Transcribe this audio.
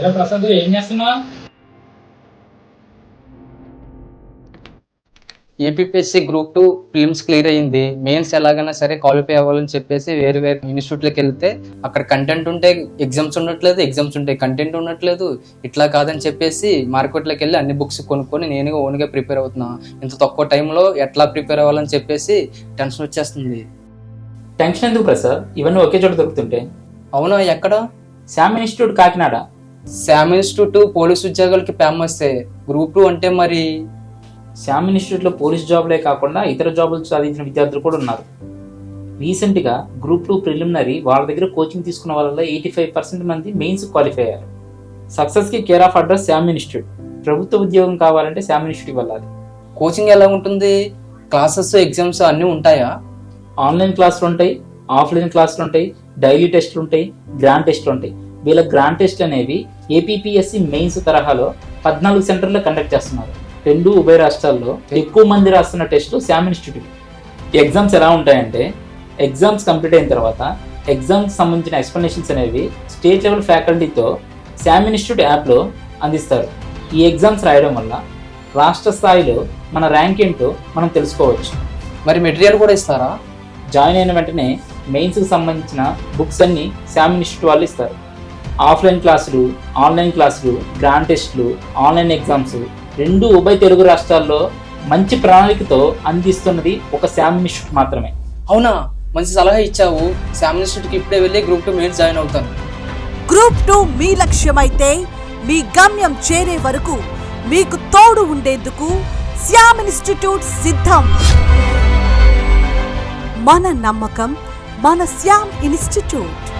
ఎలా ప్రసాద్ ఏం చేస్తున్నావు ఏపీఎస్సి గ్రూప్ టూ ఫిల్మ్స్ క్లియర్ అయ్యింది. మెయిన్స్ ఎలాగైనా సరే క్వాలిఫై అవ్వాలని చెప్పేసి వేరు వేరు ఇన్స్టిట్యూట్లకు వెళ్తే అక్కడ కంటెంట్ ఉంటే ఎగ్జామ్స్ ఉండట్లేదు ఎగ్జామ్స్ ఉంటాయి కంటెంట్ ఉండట్లేదు. ఇట్లా కాదని చెప్పేసి మార్కెట్లోకి వెళ్ళి అన్ని బుక్స్ కొనుక్కొని నేను ఓన్గా ప్రిపేర్ అవుతున్నా. ఇంత తక్కువ టైంలో ఎట్లా ప్రిపేర్ అవ్వాలని చెప్పేసి టెన్షన్ వచ్చేస్తుంది. టెన్షన్ ఎందుకు ప్రసాద్? ఇవన్నీ ఒకే చోట దొరుకుతుంటే. అవునా ఎక్కడ? Sam institute Kakinada. Sam institute police ఉద్యోగాలకి ఫేమస్ గ్రూప్ టూ అంటే మరి? శామ్ ఇన్స్టిట్యూట్లో పోలీస్ జాబ్లే కాకుండా ఇతర జాబులు సాధించిన విద్యార్థులు కూడా ఉన్నారు. రీసెంట్గా గ్రూప్ టూ ప్రిలిమినరీ వాళ్ళ దగ్గర కోచింగ్ తీసుకున్న వాళ్ళలో ఎయిటీ ఫైవ్ పర్సెంట్ మంది మెయిన్స్ క్వాలిఫై అయ్యారు. సక్సెస్కి care of address Sam institute ప్రభుత్వ ఉద్యోగం కావాలంటే శామ్ ఇన్స్టిట్యూట్ వెళ్ళాలి కోచింగ్ ఎలా ఉంటుంది? క్లాసెస్ ఎగ్జామ్స్ అన్నీ ఉంటాయా? ఆన్లైన్ క్లాసులు ఉంటాయి ఆఫ్లైన్ క్లాసులు ఉంటాయి డైలీ టెస్టులు ఉంటాయి గ్రాండ్ టెస్టులు ఉంటాయి. వీళ్ళ గ్రాండ్ టెస్ట్ అనేవి ఏపీపీఎస్సి మెయిన్స్ తరహాలో పద్నాలుగు సెంటర్లో కండక్ట్ చేస్తున్నారు. రెండు ఉభయ రాష్ట్రాల్లో ఎక్కువ మంది రాస్తున్న టెస్ట్ శామ్ ఇన్స్టిట్యూట్ ఎగ్జామ్స్ ఎలా ఉంటాయంటే ఎగ్జామ్స్ కంప్లీట్ అయిన తర్వాత ఎగ్జామ్స్ సంబంధించిన ఎక్స్ప్లెనేషన్స్ అనేవి స్టేట్ లెవెల్ ఫ్యాకల్టీతో శామ్ ఇన్స్టిట్యూట్ యాప్లో అందిస్తారు. ఈ ఎగ్జామ్స్ రాయడం వల్ల రాష్ట్ర స్థాయిలో మన ర్యాంక్ ఏంటో మనం తెలుసుకోవచ్చు. మరి మెటీరియల్ కూడా ఇస్తారా? జాయిన్ అయిన వెంటనే మెయిన్స్కి సంబంధించిన బుక్స్ అన్ని శామ్ ఇన్స్టిట్యూట్ వాళ్ళు ఇస్తారు. ఆఫ్లైన్ క్లాసులు ఆన్లైన్ క్లాసులు గ్రాండ్ టెస్టులు ఆన్లైన్ ఎగ్జామ్స్ రెండు ఉభయ తెలుగు రాష్ట్రాల్లో మంచి ప్రణాళికతో అందిస్తున్నది ఒక శామ్ ఇన్స్టిట్యూట్ మాత్రమే. అవునా? మంచి సలహా ఇచ్చావు. శామ్ ఇన్స్టిట్యూట్కి ఇప్పుడే వెళ్ళి గ్రూప్ టూ మెయిన్స్ జాయిన్ అవుతాను. గ్రూప్ టూ మీ లక్ష్యమైతే మీ గమ్యం చేరే వరకు మీకు తోడు ఉండేందుకు శ్యామ్ ఇన్స్టిట్యూట్ సిద్ధం. మన నమ్మకం మన శ్యామ్ ఇన్స్టిట్యూట్.